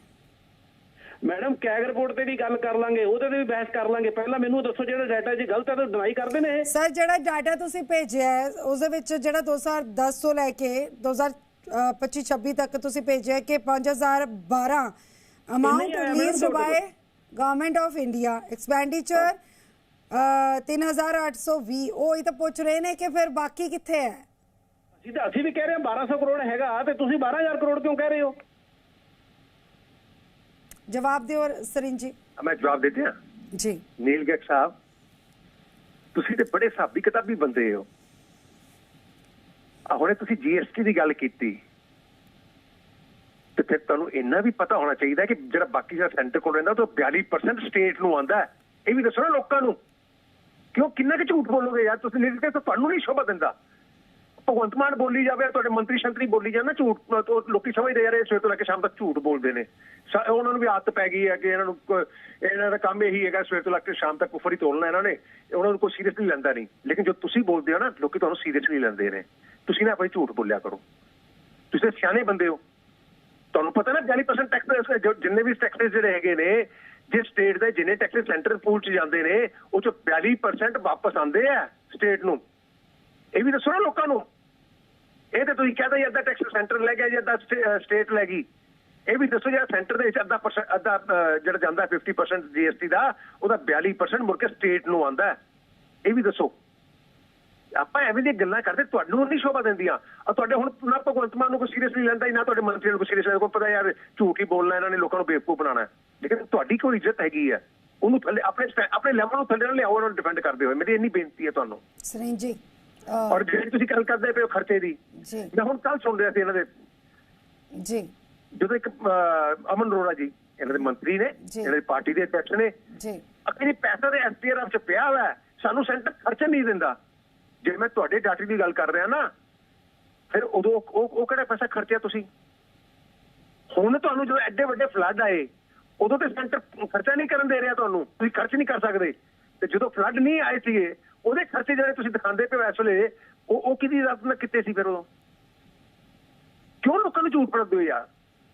ਮੈਡਮ ਕੈਗ ਰਿਪੋਰਟ ਤੇ ਵੀ ਗੱਲ ਕਰ ਲਾਂਗੇ ਉਹਦੇ ਤੇ ਵੀ ਬਹਿਸ ਕਰ ਲਾਂਗੇ। ਪਹਿਲਾਂ ਮੈਨੂੰ ਦੱਸੋ ਜਿਹੜਾ ਡਾਟਾ ਜੀ ਗਲਤ ਹੈ ਤਾਂ ਡਿਨਾਈ ਕਰਦੇ ਨੇ ਸਰ ਜਿਹੜਾ ਡਾਟਾ ਤੁਸੀਂ ਭੇਜਿਆ ਹੈ ਉਸ ਦੇ ਵਿੱਚ ਜਿਹੜਾ 2010 ਤੋਂ ਲੈ ਕੇ 2025 26 ਤੱਕ ਤੁਸੀਂ ਭੇਜਿਆ ਕਿ 5012 amount madam by government of India expenditure 3820 ਉਹ ਹੀ ਤਾਂ ਪੁੱਛ ਰਹੇ ਨੇ ਕਿ ਫਿਰ ਬਾਕੀ ਕਿੱਥੇ ਹੈ? ਤਾਂ ਅਸੀਂ ਵੀ ਕਹਿ ਰਹੇ ਹਾਂ 1200 ਕਰੋੜ ਹੈਗਾ ਤੇ ਤੁਸੀਂ 12000 ਕਰੋੜ ਕਿਉਂ ਕਹਿ ਰਹੇ ਹੋ? ਜਵਾਬ ਦਿਓ ਸਰੀਨ ਜੀ। ਮੈਂ ਜਵਾਬ ਦੇ ਦਿਆਂ? ਜੀ। ਨੀਲ ਗੈਕ ਸਾਹਿਬ ਤੁਸੀਂ ਤੇ ਬੜੇ ਸਾਬੀ ਕਿਤਾਬੀ ਬੰਦੇ ਹੋ। ਆ ਹੁਣੇ ਤੁਸੀਂ ਜੀਐਸਟੀ ਦੀ ਗੱਲ ਕੀਤੀ। ਤੇ ਫਿਰ ਤੁਹਾਨੂੰ ਇੰਨਾ ਵੀ ਪਤਾ ਹੋਣਾ ਚਾਹੀਦਾ ਕਿ ਜਿਹੜਾ ਬਾਕੀ ਜਿਹੜਾ ਸੈਂਟਰ ਕੋਲ ਰਹਿੰਦਾ ਉਹ ਤੋਂ 42% ਸਟੇਟ ਨੂੰ ਆਂਦਾ ਇਹ ਵੀ ਦੱਸੋ ਨਾ ਲੋਕਾਂ ਨੂੰ। ਕਿਉਂ ਕਿੰਨਾ ਕਿ ਝੂਠ ਬੋਲੋਗੇ ਯਾਰ? ਤੁਸੀਂ ਨੀਲ ਗੈਕ ਤੁਹਾਨੂੰ ਨਹੀਂ ਸ਼ੋਭਾ ਦਿੰਦਾ। ਭਗਵੰਤ ਮਾਨ ਬੋਲੀ ਜਾਵੇ ਤੁਹਾਡੇ ਮੰਤਰੀ ਸ਼ੰਤਰੀ ਬੋਲੀ ਜਾਣ ਨਾ ਝੂਠ ਤਾਂ ਲੋਕੀ ਸਮਝਦੇ ਯਾਰ ਇਹ ਸਵੇਰ ਤੋਂ ਲੈ ਕੇ ਸ਼ਾਮ ਤੱਕ ਝੂਠ ਬੋਲਦੇ ਨੇ। ਸਾ- ਉਹਨਾਂ ਨੂੰ ਵੀ ਆਦਤ ਪੈ ਗਈ ਹੈ ਕਿ ਇਹਨਾਂ ਨੂੰ ਇਹਨਾਂ ਦਾ ਕੰਮ ਇਹੀ ਹੈਗਾ ਸਵੇਰ ਤੋਂ ਲੈ ਕੇ ਸ਼ਾਮ ਤੱਕ ਉਫਰ ਹੀ ਤੋਲਣਾ ਇਹਨਾਂ ਨੇ। ਉਹਨਾਂ ਨੂੰ ਕੋਈ ਸੀਰੀਅਸਲੀ ਲੈਂਦਾ ਨਹੀਂ। ਲੇਕਿਨ ਜੋ ਤੁਸੀਂ ਬੋਲਦੇ ਹੋ ਨਾ, ਲੋਕੀ ਤੁਹਾਨੂੰ ਸੀਰੀਅਸਲੀ ਲੈਂਦੇ ਨੇ। ਤੁਸੀਂ ਨਾ ਆਪਣੀ ਝੂਠ ਬੋਲਿਆ ਕਰੋ। ਤੁਸੀਂ ਤਾਂ ਸਿਆਣੇ ਬੰਦੇ ਹੋ। ਤੁਹਾਨੂੰ ਪਤਾ ਨਾ 40% ਟੈਕਸ ਜਿੰਨੇ ਵੀ ਟੈਕਸ ਜਿਹੜੇ ਹੈਗੇ ਨੇ, ਜੇ ਸਟੇਟ ਦੇ ਜਿੰਨੇ ਟੈਕਸ ਸੈਂਟਰ ਪੂਲ ਚ ਜਾਂਦੇ ਨੇ, ਉਹ ਚ 42% ਵਾਪਸ ਆਉਂਦੇ ਆ ਸਟੇਟ ਨੂੰ। ਇਹ ਵੀ ਦੱਸੋ ਨਾ ਲੋਕਾਂ ਨੂੰ। ਇਹ ਤੇ ਤੁਸੀਂ ਕਹਦੇ ਅੱਧਾ ਟੈਕਸ ਸੈਂਟਰ ਲੈ ਗਿਆ ਜੀ, ਅੱਧਾ ਸਟੇਟ ਲੈ ਗਈ। ਇਹ ਵੀ ਦੱਸੋ ਜਿਹੜਾ ਸੈਂਟਰ ਦੇ ਵਿੱਚ ਅੱਧਾ ਅੱਧਾ ਜਿਹੜਾ ਜਾਂਦਾ 50% ਜੀਐਸਟੀ ਦਾ, ਉਹਦਾ 42% ਮੁੜ ਕੇ ਸਟੇਟ ਨੂੰ ਆਂਦਾ ਇਹ ਵੀ ਦੱਸੋ। ਆਪਾਂ ਐਵੇਂ ਦੀਆਂ ਗੱਲਾਂ ਕਰਦੇ, ਤੁਹਾਨੂੰ ਨਹੀਂ ਸ਼ੋਭਾ ਦਿੰਦੀਆਂ। ਆ ਤੁਹਾਡੇ ਹੁਣ ਨਾ ਭਗਵੰਤ ਮਾਨ ਨੂੰ ਕੋਈ ਸੀਰੀਅਸਲੀ ਲੈਂਦਾ ਹੀ ਨਾ ਤੁਹਾਡੇ ਮੰਤਰੀ ਨੂੰ ਕੋਈ ਸੀਰੀਅਸ ਲੈਂਦਾ। ਕੋਈ ਪਤਾ ਯਾਰ, ਝੂਠ ਹੀ ਬੋਲਣਾ ਇਹਨਾਂ ਨੇ, ਲੋਕਾਂ ਨੂੰ ਬੇਵਕੂਫ ਬਣਾਉਣਾ ਲੇਕਿਨ ਤੁਹਾਡੀ ਕੋਈ ਇੱਜ਼ਤ ਹੈਗੀ ਹੈ। ਉਹਨੂੰ ਥੱਲੇ ਆਪਣੇ ਆਪਣੇ ਲੈਵਲ ਨੂੰ ਥੱਲੇ ਨਾ ਲਿਆਓ, ਉਹਨਾਂ ਨੂੰ ਡਿਫੈਂਡ ਕਰਦੇ ਹੋਏ। ਮੇਰੀ ਇੰਨੀ ਬੇਨਤੀ ਹੈ ਤੁਹਾਨੂੰ। ਸਰੀਨ ਜੀ ਔਰ ਜਿਹੜੀ ਤੁਸੀਂ ਗੱਲ ਕਰਦੇ ਪਏ ਹੋ ਖਰਚੇ ਦੀ ਜੀ। ਮੈਂ ਹੁਣ ਕੱਲ ਸੁਣ ਰਿਹਾ ਸੀ ਇਹਨਾਂ ਦੇ। ਜੀ। ਜਦੋਂ ਇੱਕ ਅਮਨ ਅਰੋੜਾ ਜੀ ਇਹਨਾਂ ਦੇ ਮੰਤਰੀ ਨੇ। ਇਹਨਾਂ ਦੀ ਪਾਰਟੀ ਦੇ ਅਧਿਕਸ਼ ਨੇ ਜੀ। ਅਖਰੀ ਪੈਸਾ ਦੇ ਐਸਟੀਆਰਐਫ ਚ ਪਿਆ ਹੋਇਆ ਸਾਨੂੰ ਸੈਂਟਰ ਖਰਚ ਨਹੀਂ ਦਿੰਦਾ। ਜੇ ਮੈਂ ਤੁਹਾਡੇ ਡਾਟੇ ਦੀ ਗੱਲ ਕਰ ਰਿਹਾ ਨਾ ਫਿਰ ਉਦੋਂ ਉਹ ਉਹ ਕਿਹੜਾ ਪੈਸਾ ਖਰਚਿਆ ਤੁਸੀਂ? ਹੁਣ ਤੁਹਾਨੂੰ ਜਦੋਂ ਐਡੇ ਵੱਡੇ ਫਲੱਡ ਆਏ ਉਦੋਂ ਤੇ ਸੈਂਟਰ ਖਰਚਾ ਨਹੀਂ ਕਰਨ ਦੇ ਰਿਹਾ ਤੁਹਾਨੂੰ ਤੁਸੀਂ ਖਰਚ ਨਹੀਂ ਕਰ ਸਕਦੇ। ਤੇ ਜਦੋਂ ਫਲੱਡ ਨਹੀਂ ਆਏ ਸੀਗੇ ਉਹਦੇ ਖਰਚੇ ਜਿਹੜੇ ਤੁਸੀਂ ਦਿਖਾਉਂਦੇ ਪਏ ਹੋ ਇਸ ਵੇਲੇ ਉਹ ਉਹ ਕਿਹਦੀ ਰਾਤ ਨਾਲ ਕਿੱਥੇ ਸੀ ਫਿਰ ਉਦੋਂ ਕਿਉਂ ਲੋਕਾਂ ਨੂੰ ਝੂਠ ਪੜਦੇ ਹੋ ਯਾਰ?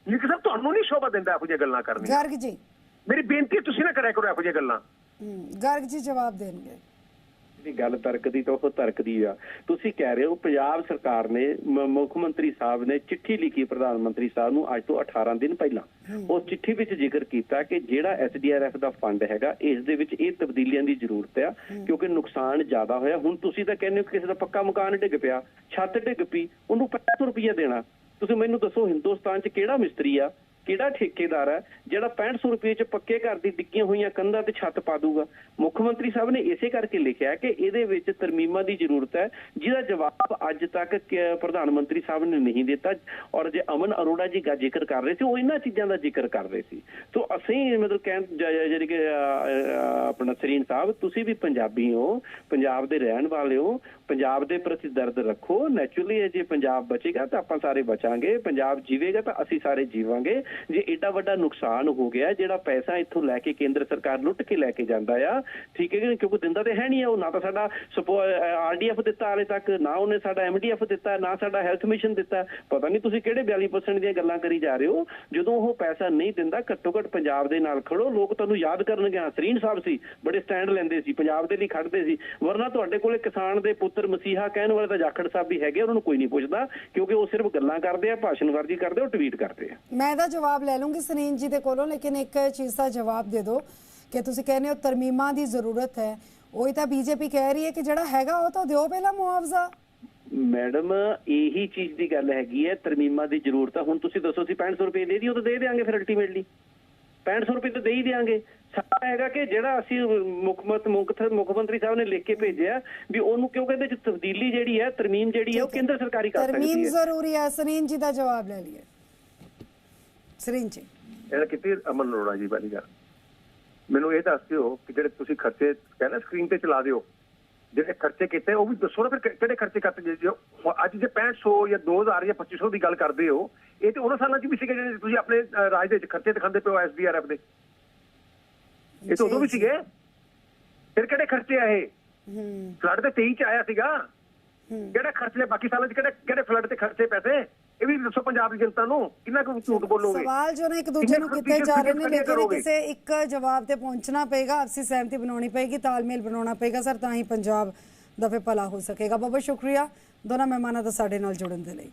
ਲੇਕਿਨ ਸਭ ਤੁਹਾਨੂੰ ਨਹੀਂ ਸ਼ੋਭਾ ਦਿੰਦਾ ਇਹੋ ਜਿਹੀਆਂ ਗੱਲਾਂ ਕਰਨੀਆਂ। ਗਰਗ ਜੀ। ਮੇਰੀ ਬੇਨਤੀ ਤੁਸੀਂ ਨਾ ਕਰਿਆ ਕਰੋ ਇਹੋ ਜਿਹੀਆਂ ਗੱਲਾਂ। ਗਰਗ ਜੀ ਜਵਾਬ ਦੇਣਗੇ। ਦੀ ਗੱਲ ਤਰਕ ਦੀ ਤਾਂ ਉਹ ਤਰਕ ਦੀ ਆ। ਤੁਸੀਂ ਕਹਿ ਰਹੇ ਹੋ ਪੰਜਾਬ ਸਰਕਾਰ ਨੇ ਮੁੱਖ ਮੰਤਰੀ ਸਾਹਿਬ ਨੇ ਚਿੱਠੀ ਲਿਖੀ ਪ੍ਰਧਾਨ ਮੰਤਰੀ ਸਾਹਿਬ ਨੂੰ ਅੱਜ ਤੋਂ 18 ਦਿਨ ਪਹਿਲਾਂ। ਉਸ ਚਿੱਠੀ ਵਿੱਚ ਜ਼ਿਕਰ ਕੀਤਾ ਕਿ ਜਿਹੜਾ ਐਸਡੀਆਰਐਫ ਦਾ ਫੰਡ ਹੈਗਾ ਇਸ ਦੇ ਵਿੱਚ ਇਹ ਤਬਦੀਲੀਆਂ ਦੀ ਜ਼ਰੂਰਤ ਆ ਕਿਉਂਕਿ ਨੁਕਸਾਨ ਜ਼ਿਆਦਾ ਹੋਇਆ। ਹੁਣ ਤੁਸੀਂ ਤਾਂ ਕਹਿੰਦੇ ਹੋ ਕਿਸੇ ਦਾ ਪੱਕਾ ਮਕਾਨ ਡਿੱਗ ਪਿਆ ਛੱਤ ਡਿੱਗ ਪਈ ਉਹਨੂੰ 500 ਰੁਪਏ ਦੇਣਾ। ਤੁਸੀਂ ਮੈਨੂੰ ਦੱਸੋ ਹਿੰਦੁਸਤਾਨ 'ਚ ਕਿਹੜਾ ਮਿਸਤਰੀ ਆ? ਕਿਹੜਾ ਠੇਕੇਦਾਰ ਹੈ ਜਿਹੜਾ 6500 ਰੁਪਏ 'ਚ ਪੱਕੇ ਘਰ ਦੀ ਡਿੱਗੀਆਂ ਹੋਈਆਂ ਕੰਧਾਂ ਤੇ ਛੱਤ ਪਾ ਦੂਗਾ? ਮੁੱਖ ਮੰਤਰੀ ਸਾਹਿਬ ਨੇ ਇਸੇ ਕਰਕੇ ਲਿਖਿਆ ਕਿ ਇਹਦੇ ਵਿੱਚ ਤਰਮੀਮਾਂ ਦੀ ਜ਼ਰੂਰਤ ਹੈ, ਜਿਹਦਾ ਜਵਾਬ ਅੱਜ ਤੱਕ ਪ੍ਰਧਾਨ ਮੰਤਰੀ ਸਾਹਿਬ ਨੇ ਨਹੀਂ ਦਿੱਤਾ ਔਰ ਜੇ ਅਮਨ ਅਰੋੜਾ ਜੀ ਦਾ ਜ਼ਿਕਰ ਕਰ ਰਹੇ ਸੀ, ਉਹ ਇਹਨਾਂ ਚੀਜ਼ਾਂ ਦਾ ਜ਼ਿਕਰ ਕਰ ਰਹੇ ਸੀ। ਤੋਂ ਅਸੀਂ ਮਤਲਬ ਕਹਿਣ ਜ- ਜਿਹੜੀ ਕਿ ਆਪਣਾ ਸਰੀਨ ਸਾਹਿਬ, ਤੁਸੀਂ ਵੀ ਪੰਜਾਬੀ ਹੋ, ਪੰਜਾਬ ਦੇ ਰਹਿਣ ਵਾਲੇ ਹੋ, ਪੰਜਾਬ ਦੇ ਪ੍ਰਤੀ ਦਰਦ ਰੱਖੋ ਨੈਚੁਰਲੀ ਜੇ ਪੰਜਾਬ ਬਚੇਗਾ ਤਾਂ ਆਪਾਂ ਸਾਰੇ ਬਚਾਂਗੇ, ਪੰਜਾਬ ਜੀਵੇਗਾ ਤਾਂ ਅਸੀਂ ਸਾਰੇ ਜੀਵਾਂਗੇ ਜੇ ਏਡਾ ਵੱਡਾ ਨੁਕਸਾਨ ਹੋ ਗਿਆ, ਜਿਹੜਾ ਪੈਸਾ ਇੱਥੋਂ ਲੈ ਕੇ ਕੇਂਦਰ ਸਰਕਾਰ ਲੁੱਟ ਕੇ ਲੈ ਕੇ ਜਾਂਦਾ ਆ, ਠੀਕ ਹੈ ਕਿਉਂਕਿ ਦਿੰਦਾ ਤੇ ਹੈ ਨਹੀਂ ਉਹ ਨਾ ਤਾਂ ਸਾਡਾ ਆਰਡੀਐਫ ਦਿੱਤਾ ਹਾਲੇ ਤੱਕ, ਨਾ ਉਹਨੇ ਸਾਡਾ ਐਮਡੀਐਫ ਦਿੱਤਾ, ਨਾ ਸਾਡਾ ਹੈਲਥ ਮਿਸ਼ਨ ਦਿੱਤਾ। ਪਤਾ ਨਹੀਂ ਤੁਸੀਂ ਕਿਹੜੇ 42% ਦੀਆਂ ਗੱਲਾਂ ਕਰੀ ਜਾ ਰਹੇ ਹੋ। ਜਦੋਂ ਉਹ ਪੈਸਾ ਨਹੀਂ ਦਿੰਦਾ, ਘੱਟੋ ਘੱਟ ਪੰਜਾਬ ਦੇ ਨਾਲ ਖੜੋ। ਲੋਕ ਤੁਹਾਨੂੰ ਯਾਦ ਕਰਨਗੇ ਸਰੀਨ ਸਾਹਿਬ ਸੀ, ਬੜੇ ਸਟੈਂਡ ਲੈਂਦੇ ਸੀ, ਪੰਜਾਬ ਦੇ ਲਈ ਖੜਦੇ ਸੀ। ਵਰਨਾ ਤੁਹਾਡੇ ਕੋਲੇ ਕਿਸਾਨ ਦੇ ਪੁੱਤਰ ਮਸੀਹਾ ਕਹਿਣ ਵਾਲੇ ਤਾਂ ਜਾਖੜ ਸਾਹਿਬ ਵੀ ਹੈਗੇ, ਉਹਨਾਂ ਨੂੰ ਕੋਈ ਨਹੀਂ ਪੁੱਛਦਾ, ਕਿਉਂਕਿ ਉਹ ਸਿਰਫ ਗੱਲਾਂ ਕਰਦੇ ਆ ਭਾਸ਼ਣਵਰਜੀ ਕਰਦੇ ਆ ਉਹ ਟਵੀਟ ਕਰਦੇ ਆ। ਮੈਂ ਇਹਦਾ ਜਵਾਬ ਲੈ ਲੂੰਗੀ ਸਨੀਨ ਜੀ ਦੇ ਕੋਲੋਂ ਲੇਕਿਨ ਇੱਕ ਚੀਜ਼ ਦਾ ਜਵਾਬ ਦੇ ਦਿਓ ਕਿ ਤੁਸੀਂ ਕਹਿੰਦੇ ਹੋ ਤਰਮੀਮਾਂ ਦੀ ਜ਼ਰੂਰਤ ਹੈ। ਉਹੀ ਤਾਂ ਬੀਜੇਪੀ ਕਹਿ ਰਹੀ ਹੈ ਕਿ ਜਿਹੜਾ ਹੈਗਾ ਉਹ ਤਾਂ ਦਿਓ ਪਹਿਲਾਂ ਮੁਆਵਜ਼ਾ। ਮੈਡਮ ਇਹੀ ਚੀਜ਼ ਦੀ ਗੱਲ ਹੈਗੀ ਹੈ ਤਰਮੀਮਾਂ ਦੀ ਜ਼ਰੂਰਤ ਹੈ। ਹੁਣ ਤੁਸੀਂ ਦੱਸੋ ਸੀ 6500 ਰੁਪਏ ਦੇ ਦਿਓ ਤਾਂ ਦੇ ਦੇਾਂਗੇ ਫਿਰ ਅਲਟੀਮੇਟਲੀ 6500 ਰੁਪਏ ਤਾਂ ਦੇ ਹੀ ਦੇਾਂਗੇ ਸਾਡਾ ਹੈਗਾ ਕਿ ਜਿਹੜਾ ਅਸੀਂ ਮੁੱਖ ਮਤ ਮੁੱਖ ਮੰਤਰੀ ਸਾਹਿਬ ਨੇ ਲਿਖ ਕੇ ਭੇਜਿਆ ਵੀ ਉਹਨੂੰ ਕਿਉਂਕਿ ਇਹਦੇ ਚ ਤਬਦੀਲੀ ਜਿਹੜੀ ਹੈ ਤਰਮੀਮ ਜਿਹੜੀ ਹੈ ਉਹ ਕੇਂਦਰ ਸਰਕਾਰੀ ਕਰ ਤਰਮੀਮ ਸਕਦੀ ਹੈ। ਜ਼ਰੂਰੀ ਹੈ ਸਨੀਨ ਜੀ ਦਾ ਜਵਾਬ ਲੈ ਲਈਏ। ਸਰੀਨ ਜੀ ਇਹਦਾ ਕਿਤੇ ਅਮਨ ਅਰੋੜਾ ਜੀ ਵਾਲੀ ਗੱਲ। ਮੈਨੂੰ ਇਹ ਦੱਸ ਦਿਓ ਕਿ ਜਿਹੜੇ ਤੁਸੀਂ ਖਰਚੇ ਕਹਿੰਦੇ ਸਕਰੀਨ ਤੇ ਚਲਾ ਦਿਓ ਜਿਹੜੇ ਖਰਚੇ ਕੀਤੇ ਉਹ ਵੀ ਦੱਸੋ ਨਾ ਫਿਰ ਕਿਹੜੇ ਖਰਚੇ ਕੱਟ ਗਏ ਜੀ? ਅੱਜ ਜੇ 6500 ਜਾਂ 2000 ਜਾਂ 2500 ਦੀ ਗੱਲ ਕਰਦੇ ਹੋ ਇਹ ਤੇ ਉਹਨਾਂ ਸਾਲਾਂ 'ਚ ਵੀ ਸੀਗੇ ਜਿਹੜੇ ਤੁਸੀਂ ਆਪਣੇ ਰਾਜ ਦੇ ਵਿੱਚ ਖਰਚੇ ਦਿਖਾਉਂਦੇ ਪਿਓ ਐਸਡੀਆਰਐਫ ਦੇ। ਇਹ ਤਾਂ ਉਦੋਂ ਵੀ ਸੀਗੇ। ਫਿਰ ਕਿਹੜੇ ਖਰਚੇ ਆ ਇਹ? ਹੂੰ। ਫਲੱਡ ਤੇ 23 ਚ ਆਇਆ ਸੀਗਾ। ਹੂੰ। ਕਿਹੜੇ ਖਰਚੇ ਬਾਕੀ ਸਾਲਾਂ 'ਚ ਕਿਹੜੇ ਕਿਹੜੇ ਫਲੱਡ ਤੇ ਖਰਚੇ ਪੈਸੇ? ਇਹ ਵੀ ਦੱਸੋ ਪੰਜਾਬ ਦੀ ਜਨਤਾ ਨੂੰ ਕਿੰਨਾ ਕੁ ਝੂਠ ਬੋਲੋਗੇ? ਸਵਾਲ ਜੋ ਨੇ ਇੱਕ ਦੂਜੇ ਨੂੰ ਕੀਤੇ ਜਾ ਰਹੇ ਨੇ ਲੇਕਿਨ? ਕਿਸੇ ਇੱਕ ਜਵਾਬ ਤੇ ਪਹੁੰਚਣਾ ਪਏਗਾ ਆਪਸੀ ਸਹਿਮਤੀ ਬਣਾਉਣੀ ਪਏਗੀ ਤਾਲਮੇਲ ਬਣਾਉਣਾ ਪਏਗਾ ਸਰ ਤਾਂ ਹੀ ਪੰਜਾਬ ਦਾ ਫਿਰ ਭਲਾ ਹੋ ਸਕੇਗਾ। ਬਹੁਤ ਬਹੁਤ ਸ਼ੁਕਰੀਆ ਦੋਨਾਂ ਮਹਿਮਾਨਾਂ ਦਾ ਸਾਡੇ ਨਾਲ ਜੁੜਨ ਦੇ ਲਈ।